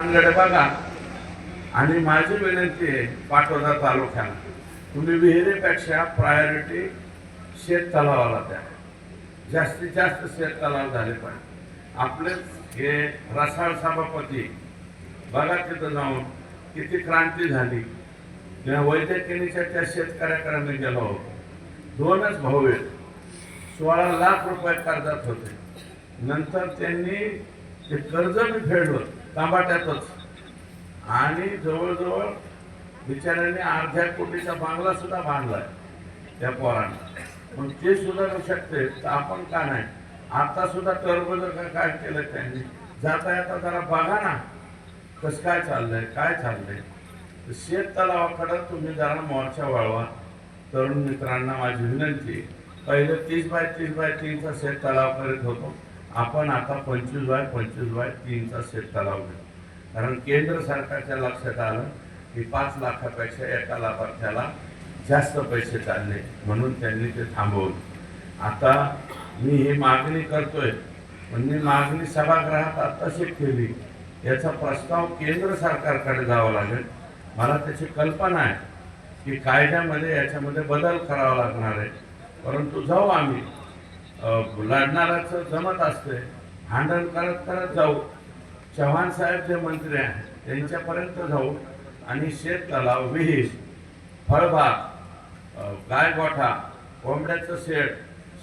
बघा. आणि माझी विनंती आहे पाटोदा तालुक्याला तुम्ही विहिरीपेक्षा प्रायोरिटी शेत तलावाला द्या. जास्तीत जास्त शेत तलाव झाले पाहिजे. आपलेच हे रसाळ सभापती बघा तिथं जाऊन किती क्रांती झाली. त्या वैद्यकिनीच्या त्या शेतकऱ्याकडे गेलो होतो. दोनच भाऊ आहेत. सोळा लाख रुपये कर्जात होते. नंतर त्यांनी ते कर्ज मी फेडलं तांबाट्यातच. आणि जवळजवळ बिचाऱ्यांनी अर्ध्या कोटीचा बांगला सुद्धा बांधलाय त्या पोरांना. मग ते सुधारू शकते तर आपण का नाही? आता सुद्धा कर्ज जर का काय केलं त्यांनी जाता येता जरा बघा ना कसं काय चाललंय काय चाललंय. शेत तलावाकडं तुम्ही जरा मोर्चा वळवा तरुण मित्रांना माझी विनंती पहिले तीस बाय तीस बाय तीनचा शेत तलाव करीत होतो. आपण आता पंचवीस बाय पंचवीस बाय तीनचा सेट तलाव घेऊ. कारण केंद्र सरकारच्या लक्षात आलं की पाच लाखापेक्षा एका लाभार्थ्याला जास्त पैसे चालले म्हणून त्यांनी ते थांबवलं. आता मी ही मागणी करतोय पण मी मागणी सभागृहात आत्ताशी केली. याचा प्रस्ताव केंद्र सरकारकडे जावा लागेल. मला त्याची कल्पना आहे की कायद्यामध्ये याच्यामध्ये बदल करावा लागणार आहे. परंतु जाऊ आम्ही. लढणाराचं जमत असते भांडण करत करत जाऊ. चव्हाण साहेब जे मंत्री आहेत त्यांच्यापर्यंत जाऊ आणि शेत तलाव विहीर फळबाग गाय गायगोठा कोंबड्याचं शेड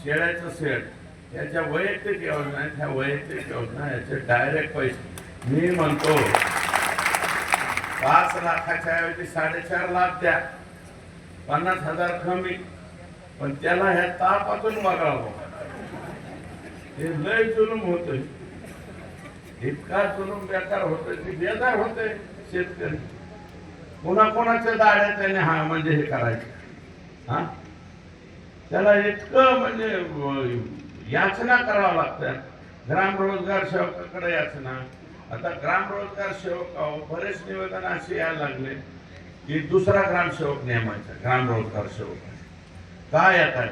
शेळ्याचं शेड याच्या वैयक्तिक योजना आहेत ह्या वैयक्तिक योजना याचे डायरेक्ट पैसे मी म्हणतो पाच लाखाच्या ऐवजी साडेचार लाख द्या. पन्नास हजार कमी. पण त्याला ह्या तापातून बघावं. हे लय जुलूम होतोय. इतका जुलूम बेकार होतोय की बेजार होतोय शेतकरी. कोणा कोणाच्या दाड्या त्याने हा म्हणजे हे करायचं. हा? त्याला इतकं म्हणजे याचना करावं लागतात ग्राम रोजगार सेवकाकडे याचना. आता ग्राम रोजगार सेवक बरेच निवेदन असे यायला लागले की दुसरा ग्रामसेवक नेमायचा ग्राम रोजगार सेवक. काय आता?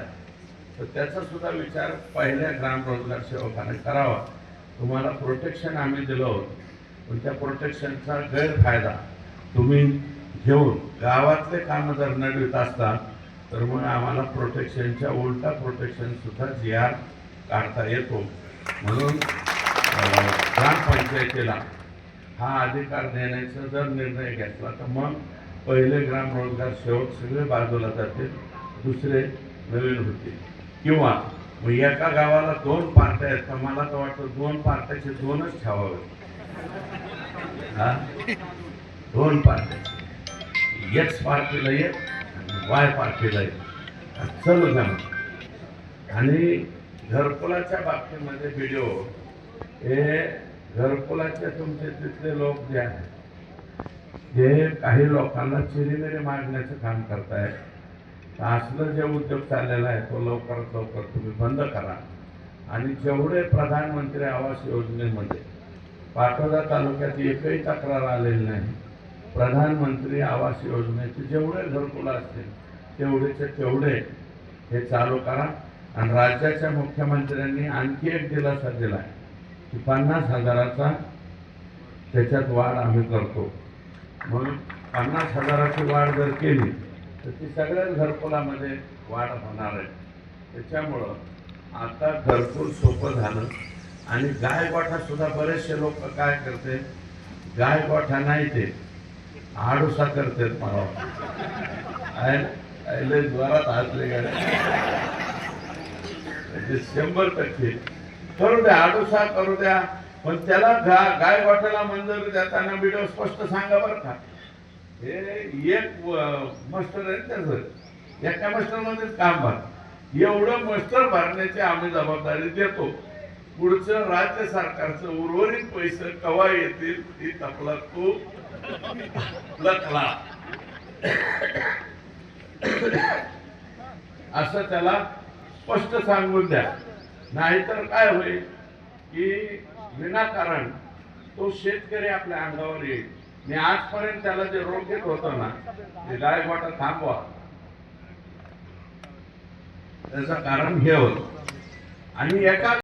तर त्याचा सुद्धा विचार पहिल्या ग्राम रोजगार सेवकाने करावा. तुम्हाला प्रोटेक्शन आम्ही दिलं होतं. पण त्या प्रोटेक्शनचा गैरफायदा तुम्ही घेऊन गावातले कामं जर नडवित असता तर मग आम्हाला प्रोटेक्शनच्या उलटा प्रोटेक्शनसुद्धा जी आर काढता येतो. म्हणून ग्रामपंचायतीला हा अधिकार देण्याचा जर निर्णय घेतला तर मग पहिले ग्राम रोजगार सेवक सगळे बाजूला जातील दुसरे नवीन होतील. किंवा मग एका गावाला दोन पार्ट्या आहेत तर मला तर वाटतं दोन पार्ट्याचे दोनच ठेवावे. हा? दोन पार्ट्या एक्स पार्टीला एक आणि वाय पार्टीला एक. चल जमा आणि घरकुलाच्या बाबतीमध्ये व्हिडिओ हे घरकुलाचे तुमचे तिथले लोक जे आहेत ते काही लोकांना चिरीमिरी मारण्याचं काम करतायत. तर जे उद्योग चाललेला आहे तो लवकरात लवकर तुम्ही बंद करा. आणि जेवढे प्रधानमंत्री आवास योजनेमध्ये पाटोदा तालुक्यात एकही तक्रार आलेली नाही प्रधानमंत्री आवास योजनेचे जेवढे घरकुलं असतील तेवढेचे तेवढे हे चालू करा. आणि राज्याच्या मुख्यमंत्र्यांनी आणखी एक दिलासा दिला आहे की पन्नास हजाराचा त्याच्यात वाढ आम्ही करतो. म्हणून पन्नास हजाराची वाढ जर केली तर ती सगळ्याच घरकुलामध्ये वाढ होणार आहे. त्याच्यामुळं आता घरकुल सोपं झालं. आणि गायगोठासुद्धा बरेचसे लोक काय करते? गायगोठा नाही ते आडुसा करते मला वाटतं. आहे ना? लय गाड्या. म्हणजे शंभर टक्के. करू द्या आडुसा करू द्या. पण त्याला गा गाय गोठ्याला मंजुरी देताना व्हिडिओ स्पष्ट सांगा बरं का. हे एक मस्टर आहे त्याचं एका मस्टरमध्येच काम भर. एवढं मस्टर भरण्याची आम्ही जबाबदारी देतो. पुढचं राज्य सरकारचं उर्वरित पैसे कवा येतील ती तपला तू लकला असं त्याला स्पष्ट सांगून द्या. नाहीतर काय होईल? की विनाकारण तो शेतकरी आपल्या अंगावर येईल. मी आजपर्यंत त्याला जे रोग देत होतं ना ते गायगोटा थांबवा. त्याचं कारण हे होत. आणि एका